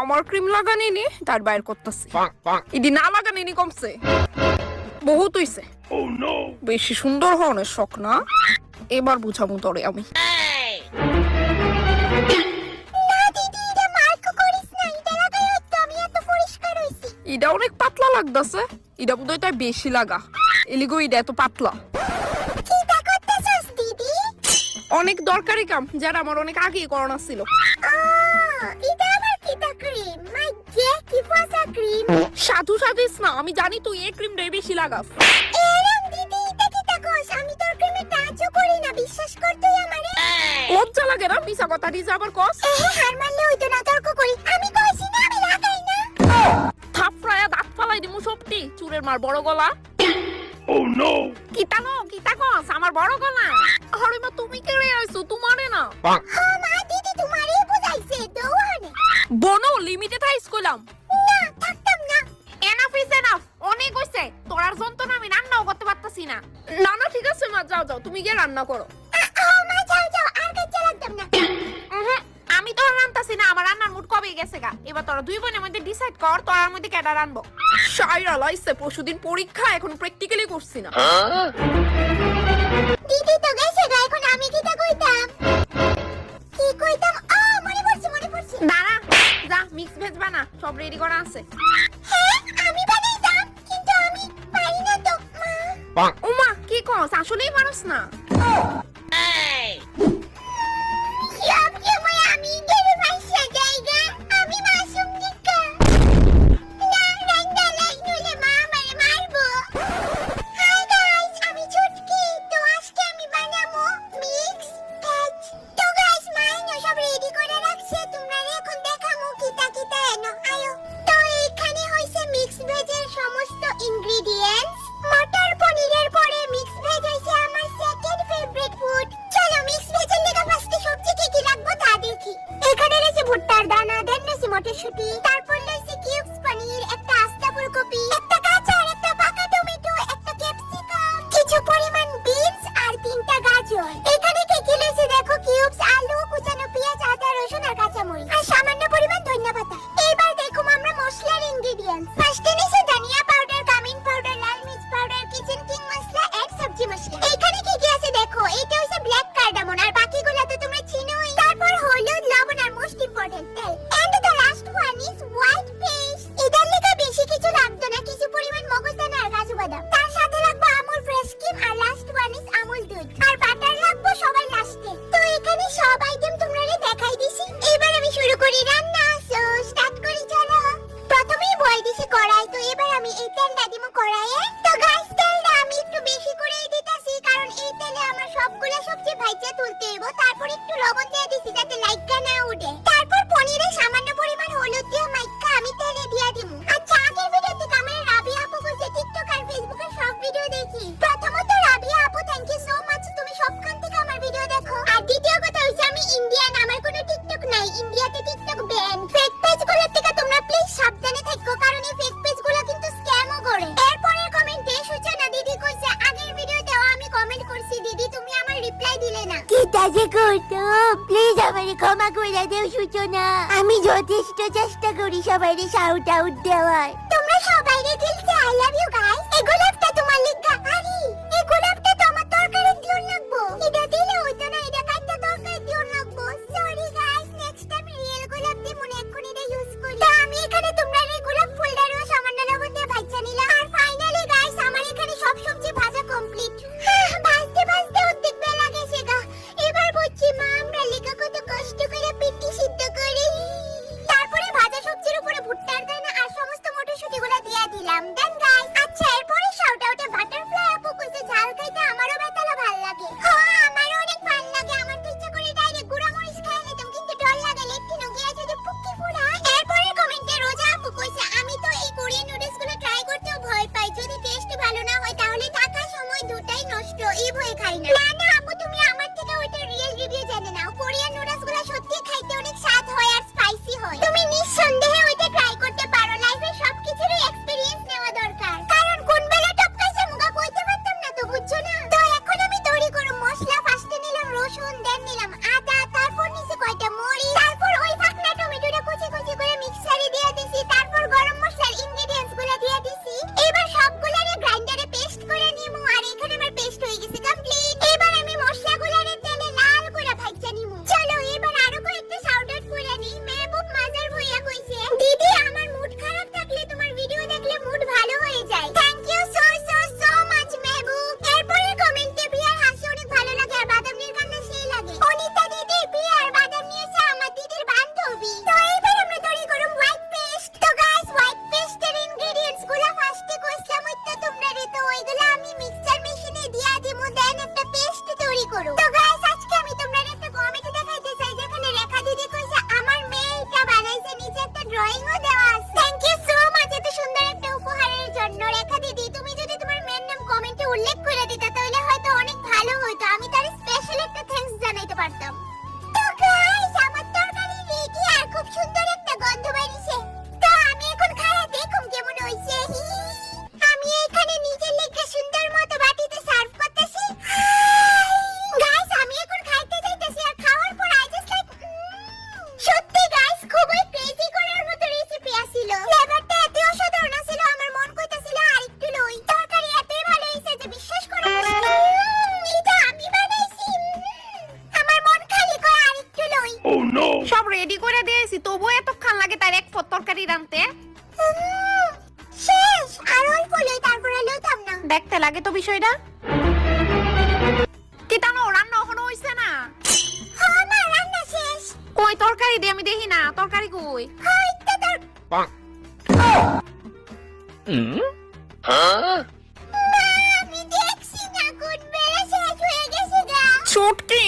আমার ক্রিম লাগানি নি তার বাইর করতেছি। ইদি না লাগানি নি কমছে। বহুত হইছে। বেশি সুন্দর হওয়ার শখ না। এবার বুঝাবো তোরে আমি। ইটা অনেক পাতলা লাগতাছে। ইটা বোধহয় তাই বেশি লাগা। এলিগো ইটা এত পাতলা। অনেক দরকারি কাম যারা আমার অনেক আগেই করোনা ছিল। সাধু সাধিস না আমি জানি তুই এই ক্রিমটাই বেশি লাগাস। বিশ্বাস কর তুই আমারে। লজ্জা লাগে না মিশা কথা দিস আবার কস? হার মারলে হইতো না তর্ক করি। আমি কইছি না আমি লাগাই না। থাপড়ায়া দাঁত ফালাই দিমু সবটি চুরের মার বড় গলা। কিতা নো কিতা কস আমার বড় গলা। আরে মা তুমি কে রে আইছো? তোমারে না। ও মা দিদি তোমারে বুঝাইছে দৌড়ানে। বনো লিমিটে থাইস কইলাম যন্ত্রণা আমি রান্নাও করতে পারতাছি না। না না ঠিক আছে মা যাও যাও তুমি গিয়ে রান্না করো। মা যাও যাও আর কাছে লাগতাম না। আমি তো রান্তাছি না আমার রান্নার মুড কবে গেছে গা? এবার তোরা দুই বোনের মধ্যে ডিসাইড কর তোরার মধ্যে কেডা রানবো। লাইছে পরশুদিন পরীক্ষা এখন প্র্যাকটিক্যালি করছি না। দিদি তো গেছে গা এখন আমি কিটা কইতাম? কি কইতাম? ও মনে পড়ছে মনে পড়ছে। দাঁড়া যা মিক্স ভেজ বানা সব রেডি করা আছে। উমা কি কস আসলেই মানুষ না প্লিজ আমারে ক্ষমা করে দেও, সূচনা। আমি যথেষ্ট চেষ্টা করি সবাইরে শাউট আউট দেওয়ার। তোমরা সবাইরে দিলছে আই লাভ ইউ গাইস এই সব রেডি করে দিয়েছি তবুও এতক্ষণ লাগে তার এক পদ তরকারি উম, শেষ আর অল্প লই তারপরে লইতাম না। দেখতে লাগে তো বিষয়টা। কি তানো রান্না এখনও হইছে না? হ্যাঁ রান্না শেষ। কই তরকারি দে আমি দেখি না তরকারি কই? হইতে তোর মা আমি দেখছি না কোন বেলা শেষ হয়ে গেছে গা। চটকি